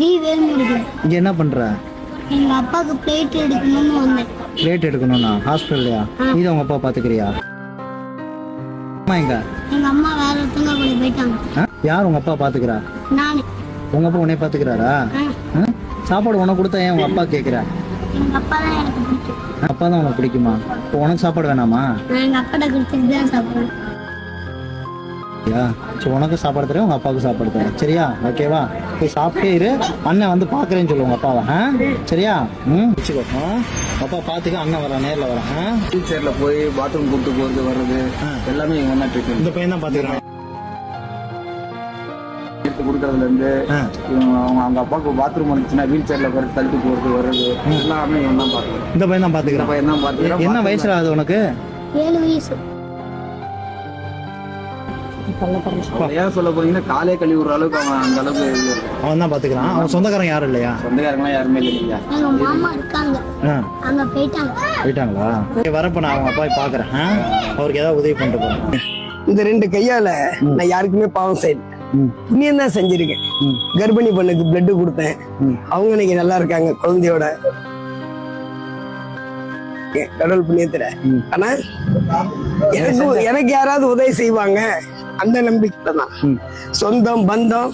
G Velmurugan இங்கே என்ன பண்ணுற எங்க அப்பாவுக்கு பிளேட் எடுக்கணும்னு வந்தேன். ரேட் எடுக்கணும்னா? ஹாஸ்பிட்டல்லையா நீ தான் உங்கள் அப்பா பார்த்துக்கிறியா அம்மா எங்க? எங்க அம்மா வேற ஒருத்தவங்க கூட போயிட்டாங்க? யார் உங்கள் அப்பா பார்த்துக்கிறா நானு. உங்கள் அப்பா உன்னை பார்த்துக்கிறாரா சாப்பாடு உனக்கு கொடுத்தா ஏன் உங்கள் அப்பா கேட்குற எங்க அப்பா தான் எனக்கு பிடிக்கும். அப்பா தான் உனக்கு பிடிக்குமா? இப்போ உனக்கு சாப்பாடு வேணாமா? நான் அப்பாட்ட கொடுத்துட்டு தான் சாப்பிடுவேன். சரியா சரி உனக்கு சாப்பாடு தரேன் உங்கள் அப்பாவுக்கு சாப்பாடு தரேன். சரியா? ஓகேவா போய் சாப்பிட்டே இரு. அண்ணன் வந்து பார்க்குறேன்னு சொல்லு உங்கள் அப்பாவை ஆ? சரியா? ம் வச்சுக்கோ. அப்பா பார்த்துக்க அண்ணன் வரேன் நேரில் வரேன் ஆ? வீல் சேர்ல போய் பாத்ரூம் கூட்டு போறது வர்றது எல்லாமே இவங்க தான் ட்ரீட்மெண்ட் இந்த பையன் தான் பார்த்துக்கிறான். எடுத்து கொடுக்கறதுல இருந்து அவங்க அவங்க அப்பாவுக்கு பாத்ரூம் வந்துச்சுன்னா வீல் சேர்ல போறது தள்ளிட்டு போறது வர்றது எல்லாமே இவன் தான் பாத்துக்கிறான் இந்த பையன் தான் இந்த பார்த்துக்கிறான். பையன் தான் பாத்துக்கிறான் என்ன வயசுல ஆகுது உனக்கு? ஏழு வயசு. ஏன் சொல்ல போறீங்கன்னா காலே கழுவி விடுற அளவுக்கு அவன் அந்த அளவுக்கு. அவன் தான் பார்த்துக்கிறான். அவன் சொந்தக்காரன் யாரும் இல்லையா? சொந்தக்காரங்களாம் யாருமே இல்லைங்க. அங்க போயிட்டாங்க. போயிட்டாங்களா? சரி, வரப்ப நான் அவங்க அப்பாவை பார்க்குறேன். ஆ? அவருக்கு ஏதாவது உதவி பண்ணிட்டு போகிறேன் இந்த ரெண்டு கையால நான் யாருக்குமே பாவம் செய்யல. புண்ணியம் தான் செஞ்சிருக்கேன். கர்ப்பிணி பொண்ணுக்கு பிளட் கொடுத்தேன். அவங்க இன்னைக்கு நல்லா இருக்காங்க குழந்தையோட. கடவுள் புண்ணியத்துல. ஆனா எனக்கு எனக்கு யாராவது உதவி செய்வாங்க? அந்த நம்பிக்கை தான். சொந்தம் பந்தம்